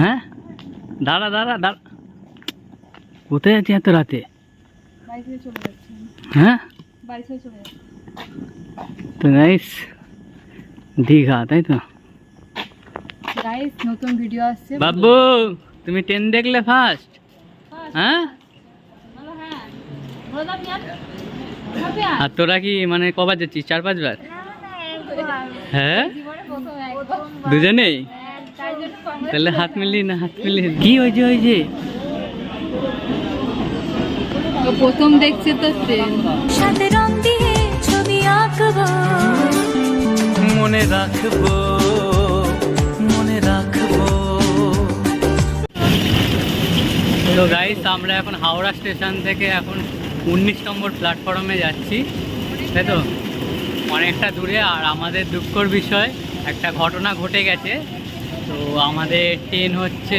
হ্যাঁ? দাঁড়া দাঁড়া দাঁড়া। কোথায় যাচ্ছি এত রাতে? হ্যাঁ? তো গাইস দীঘা তাই তো? নতুন ভিডিও আসছে। বাবু তুমি ট্রেন দেখলে ফার্স্ট হ্যাঁ? হ্যাঁ। আর তোরা কি মানে কবার যাচ্ছিস? চার পাঁচবার? হ্যাঁ প্রথম একবার। দুজনেই? তাহলে হাত মিলিয়ে না হাত মিলিয়ে কি হয়েছে ওই যে তো প্রথম দেখছে তো সাথে রং দিয়ে ছবি আঁকবো। মনে রাখব মনে রাখব। তো গাইস আমরা এখন হাওড়া স্টেশন থেকে এখন উনিশ নম্বর প্ল্যাটফর্মে যাচ্ছি তাই তো? অনেকটা দূরে আর আমাদের দুঃখর বিষয় একটা ঘটনা ঘটে গেছে। তো আমাদের ট্রেন হচ্ছে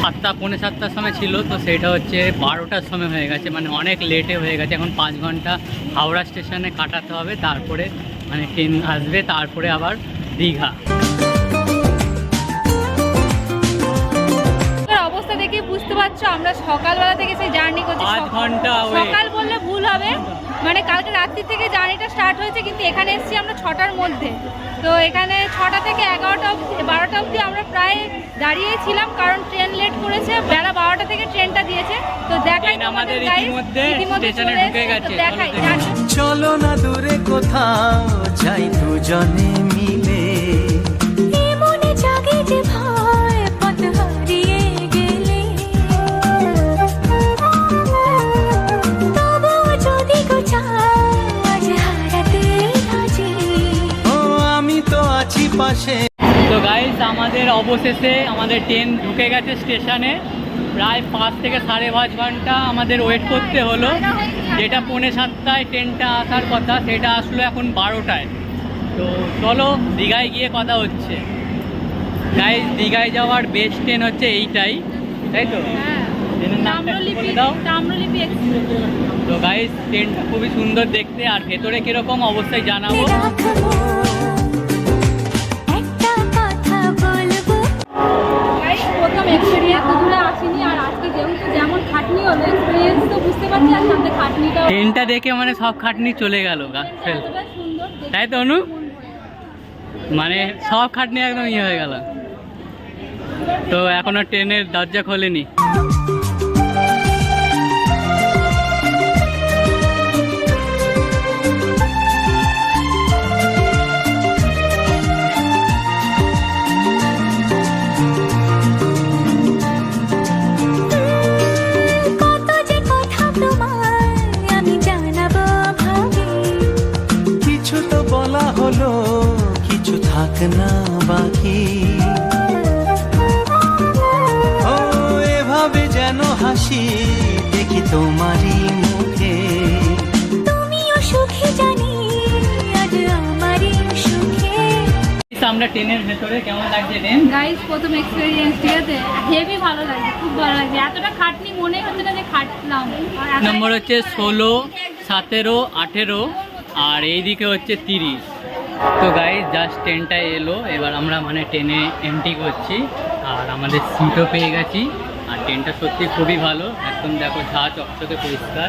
সাতটা পৌনে সাতটার সময় ছিল তো সেটা হচ্ছে বারোটার সময় হয়ে গেছে। মানে অনেক লেটে হয়ে গেছে। এখন পাঁচ ঘণ্টা হাওড়া স্টেশনে কাটাতে হবে তারপরে মানে ট্রেন আসবে তারপরে আবার দীঘা। অবস্থা দেখে বুঝতে পারছ আমরা সকালবেলা থেকে সেই জার্নি করছি। সকাল বললে ভুল হবে। মানে কালকে রাত্রি থেকে জার্নিটা স্টার্ট হয়েছে কিন্তু এখানে এসছি আমরা ছটার মধ্যে। তো এখানে ছটা থেকে এগারোটা অবধি বারোটা অবধি আমরা প্রায় দাঁড়িয়েছিলাম কারণ ট্রেন লেট করেছে বেলা বারোটা থেকে ট্রেনটা দিয়েছে। তো দেখাই আমাদের। দেখাই চলো চলো না দূরে কোথাও যাই দুজনে অবশেষে আমাদের ট্রেন ঢুকে গেছে স্টেশনে প্রায় পাঁচ থেকে সাড়ে পাঁচ ঘণ্টা আমাদের ওয়েট করতে হলো। যেটা পৌনে সাতটায় ট্রেনটা আসার কথা সেটা আসলো এখন বারোটায়। তো চলো দীঘায় গিয়ে কথা হচ্ছে। গাইস দীঘায় যাওয়ার বেস্ট ট্রেন হচ্ছে এইটাই। তাই তো? হ্যাঁ। তো গাইস ট্রেনটা খুবই সুন্দর দেখতে। আর ভেতরে কীরকম অবস্থায় জানাব? খাটনি হলো এক্সপিরিয়েন্স তো বুঝতে পারছি আর সামনে খাটনিটা ট্রেনটা দেখে মানে সব খাটনি চলে গেল তাই তো অনু? মানে সব খাটনি একদম ইয়ে হয়ে গেল। তো এখনও ট্রেনের দরজা খোলেনি। ও এভাবে যেন হাসি দেখি তোমারই মুখে। তুমিও সুখী জানি আজ আমারই সুখে। আমরা ট্রেনের ভেতরে কেমন লাগছে ট্রেন? গাইস প্রথম এক্সপিরিয়েন্স ঠিক আছে। হেভি ভালো লাগছে খুব ভালো লাগছে এতটা খাটনি মনে হচ্ছে না যে খাটলাম। নম্বর হচ্ছে ষোলো সতেরো আঠেরো আর এইদিকে হচ্ছে তিরিশ। তো গাইজ জাস্ট ট্রেনটা এলো। এবার আমরা মানে ট্রেনে এন্ট্রি করছি। আর আমাদের সিটও পেয়ে গেছি। আর ট্রেনটা সত্যি খুবই ভালো। একদম দেখো ঝা চকচকে পরিষ্কার।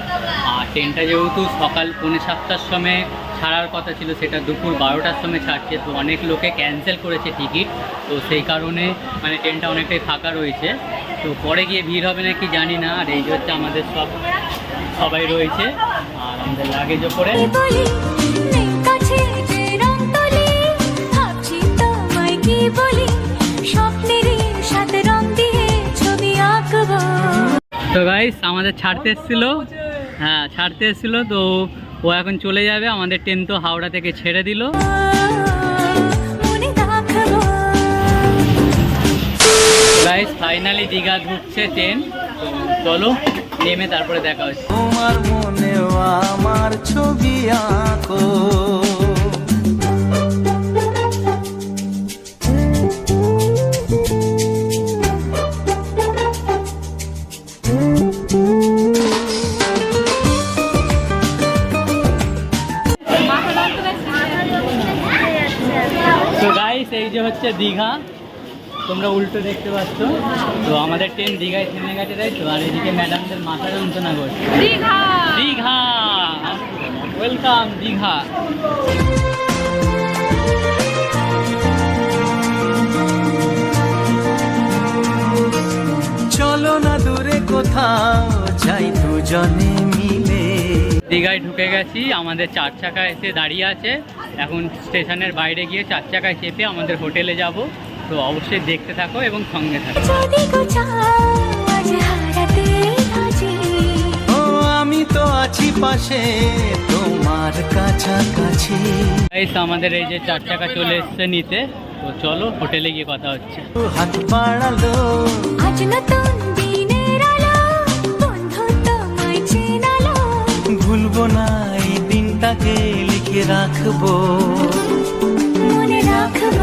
আর ট্রেনটা যেহেতু সকাল পৌনে সাতটার সময় ছাড়ার কথা ছিল, সেটা দুপুর বারোটার সময় ছাড়ছে। তো অনেক লোকে ক্যান্সেল করেছে টিকিট তো সেই কারণে মানে ট্রেনটা অনেকটাই ফাঁকা রয়েছে। তো পরে গিয়ে ভিড় হবে নাকি জানি না। আর এই হচ্ছে আমাদের সব, সবাই রয়েছে। আর আমাদের লাগেজও ওপরে বলি স্বপ্নেরই সাথে রং দিয়ে ছবি আঁকবো। তো গাইস আমাদের ছাড়তে এসেছিল। হ্যাঁ ছাড়তে এসেছিল তো ও এখন চলে যাবে। আমাদের ট্রেন তো হাওড়া থেকে ছেড়ে দিল। গাইস ফাইনালি দীঘা ঢুকছে ট্রেন তো চলো নেমে তারপরে দেখা হচ্ছে। তোমার মনেও আমার ছবি আঁকো। দীঘা। তোমরা উল্টো দেখতে পাচ্ছ। তো আমাদের ট্রেন দীঘায় থেমে গেছে তাই তো? আর এদিকে ম্যাডামদের মাথা যন্ত্রণা করছে। দীঘা! দীঘা! ওয়েলকাম দীঘা! চলো না দূরে কোথাও যাই দুজনে দীঘায় ঢুকে গেছি আমাদের চার চাকা এসে দাঁড়িয়ে আছে। এখন স্টেশনের বাইরে গিয়ে চার চাকায় চেপে আমাদের হোটেলে যাব। তো অবশ্যই দেখতে থাকো এবং সঙ্গে থাকো। আমি তো আছি পাশে তোমার কাছাকাছি। এই তো আমাদের এই যে চার চাকা চলে এসছে নিতে। তো চলো হোটেলে গিয়ে কথা হচ্ছে। হাত বাড়ালো। আজ নতুন না এই দিনটাকে লিখে রাখব। মনে রাখব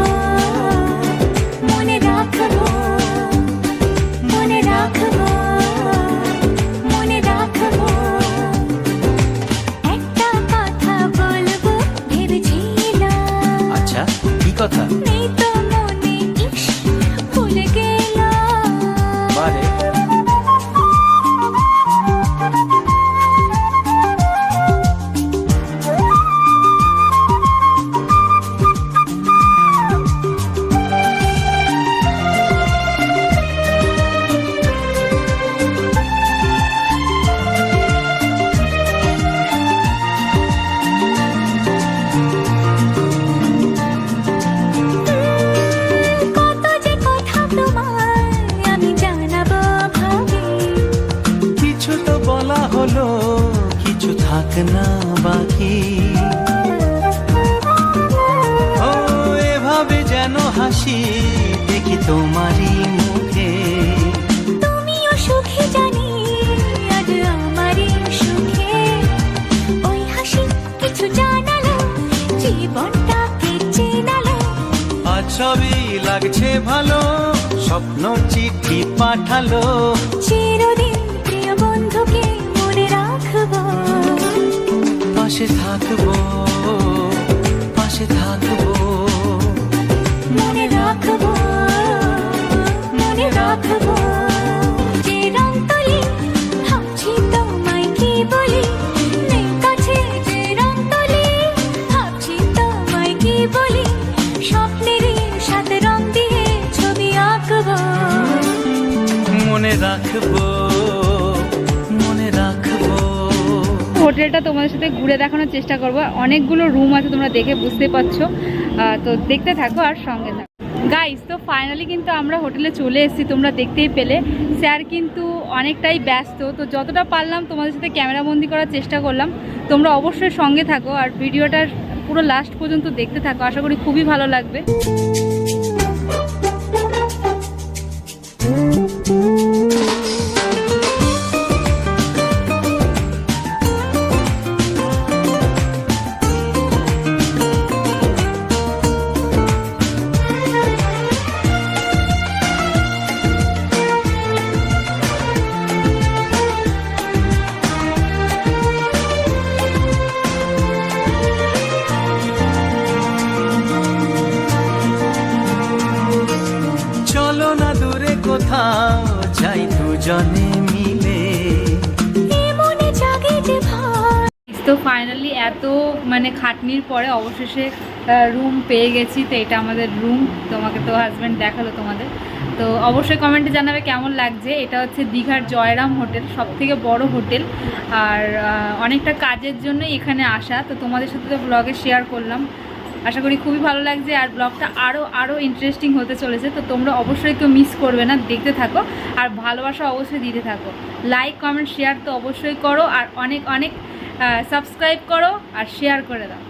মনে রাখব মনে রাখব মনে রাখব। একটা কথা বলব ভেবেছিলাম আচ্ছা কি কথা? না বাকি। ও এভাবে যেন হাসি দেখি তোমারই মুখে। তুমিও সুখে জানি আজ আমারই সুখে। ওই হাসি কিছু জানালো জীবনটাকে চেনালো। আজ সবই লাগছে ভালো স্বপ্ন চিঠি পাঠালো। চিরদিন পাশে থাকব পাশে থাকব। মনে রাখব মনে রাখব যে রং হোটেলটা তোমাদের সাথে ঘুরে দেখানোর চেষ্টা করব। অনেকগুলো রুম আছে তোমরা দেখে বুঝতে পারছ। তো দেখতে থাকো আর সঙ্গে থাকো। গাইস তো ফাইনালি কিন্তু আমরা হোটেলে চলে এসেছি, তোমরা দেখতেই পেলে। স্যার কিন্তু অনেকটাই ব্যস্ত, তো যতটা পারলাম তোমাদের সাথে ক্যামেরাবন্দি করার চেষ্টা করলাম। তোমরা অবশ্যই সঙ্গে থাকো আর ভিডিওটার পুরো লাস্ট পর্যন্ত দেখতে থাকো। আশা করি খুবই ভালো লাগবে। ফাইনালি এত মানে খাটনির পরে অবশেষে রুম পেয়ে গেছি তো এটা আমাদের রুম তোমাকে তো হাজব্যান্ড দেখাল তোমাদের। তো অবশ্যই কমেন্টে জানাবে কেমন লাগছে। এটা হচ্ছে দীঘার জয়রাম হোটেল সব থেকে বড় হোটেল। আর অনেকটা কাজের জন্যই এখানে আসা। তো তোমাদের সাথে তো ব্লগে শেয়ার করলাম। আশা করি খুবই ভালো লাগছে। আর ব্লগটা আরও আরও ইন্টারেস্টিং হতে চলেছে। তো তোমরা অবশ্যই কেউ মিস করবে না। দেখতে থাকো। আর ভালোবাসা অবশ্যই দিতে থাকো। লাইক কমেন্ট শেয়ার তো অবশ্যই করো। আর অনেক অনেক সাবস্ক্রাইব করো আর শেয়ার করে দাও।